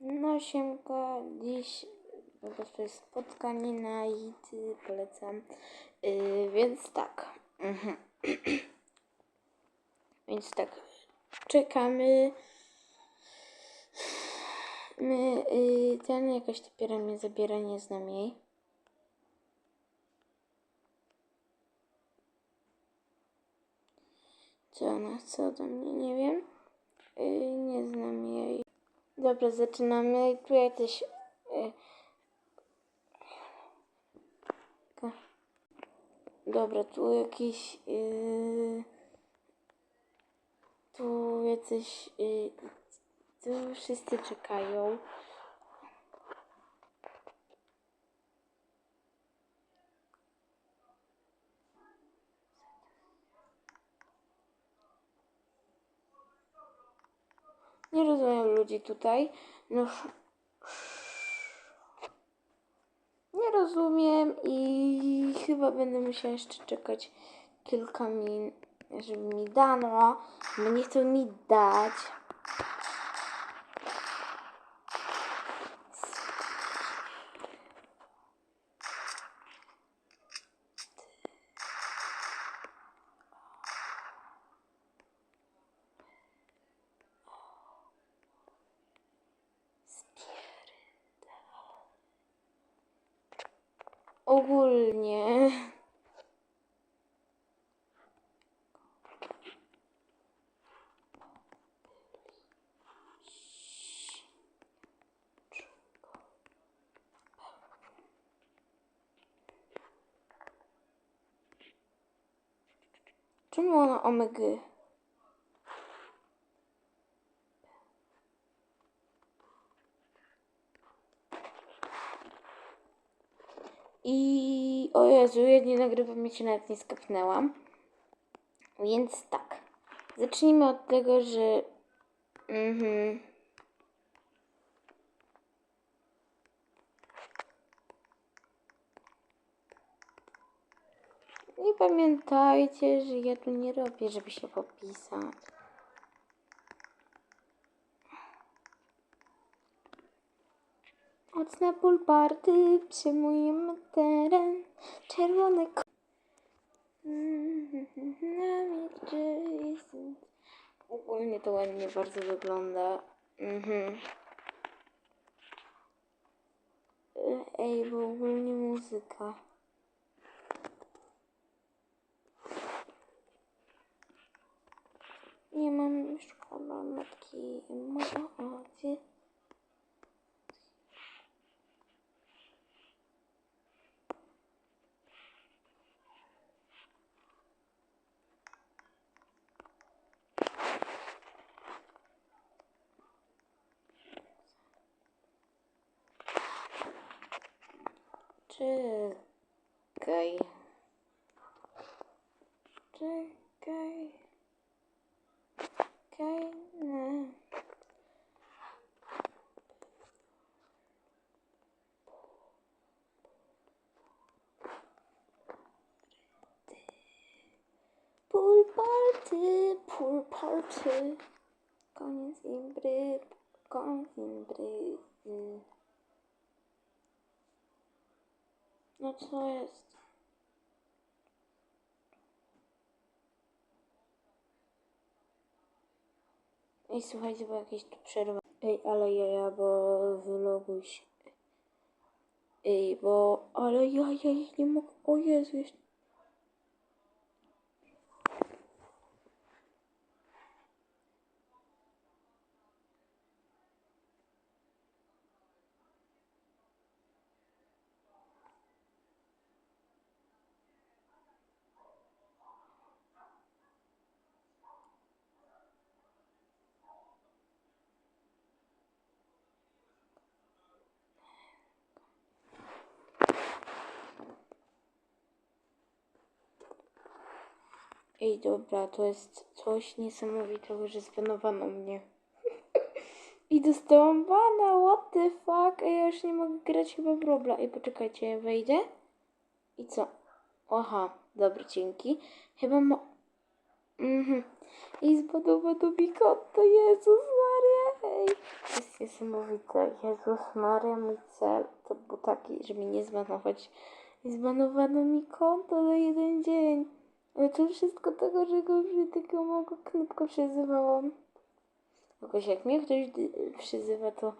No siemka, dziś po prostu jest spotkanie na IT, polecam. Yy, więc tak. Mhm. więc tak, czekamy. My, yy, ten jakaś dopiero mnie zabiera, nie znam jej. Co ona chce ode mnie, nie wiem. Yy, nie znam jej. Dobra, zaczynamy. Tu jakieś... y, Dobra, tu jakieś... y, tu jacyś... y, tu wszyscy czekają. Nie rozumiem ludzi tutaj. No... Nie rozumiem i chyba będę musiała jeszcze czekać kilka minut, żeby mi dano. Nie chcą mi dać. Ogólnie. Czemu ona omega? I o Jezu, ja nie nagrywam, ja się nawet nie skapnęłam. Więc tak. Zacznijmy od tego, że. Mhm. I pamiętajcie, że ja tu nie robię, żeby się popisać. Mocna pulparty, przejmujemy teren. Czerwone ko- Ogólnie to ładnie bardzo wygląda. Mhm. Ej, bo ogólnie muzyka. Nie mam szkoła matki mocy. Czekaj. Czekaj. Czekaj. Nie. Pool party, pool party. Koniec imbry, koniec imbry. No co jest? Ej, słuchajcie, bo jakieś tu przerwa. Ej, ale jaja, bo wyloguj się. Ej, bo... Ale ja, ja ich nie mogę... O Jezu, jeszcze... Ej, dobra, to jest coś niesamowitego, że zbanowano mnie. I dostałam bana, what the fuck? Ej, ja już nie mogę grać chyba w Robla. Ej, poczekajcie, ja wejdę. I co? Aha, dobra, dzięki. Chyba mo... Mhm. I zbudowano mi konto, Jezus Maria. To jest niesamowite. Jezus Maria, mój cel to był taki, żeby nie zbanować. I zbanowano mi konto na jeden dzień. To wszystko tego, że go tylko małego knupka przyzywałam. Jakoś jak mnie ktoś przyzywa, to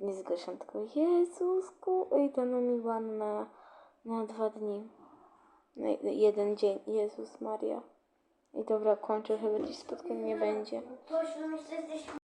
nie zgłaszam, tylko Jezusku. Ej, dano mi ban na, na dwa dni. Na jed- jeden dzień. Jezus Maria. I dobra, kończę, chyba dziś spotkania nie będzie. No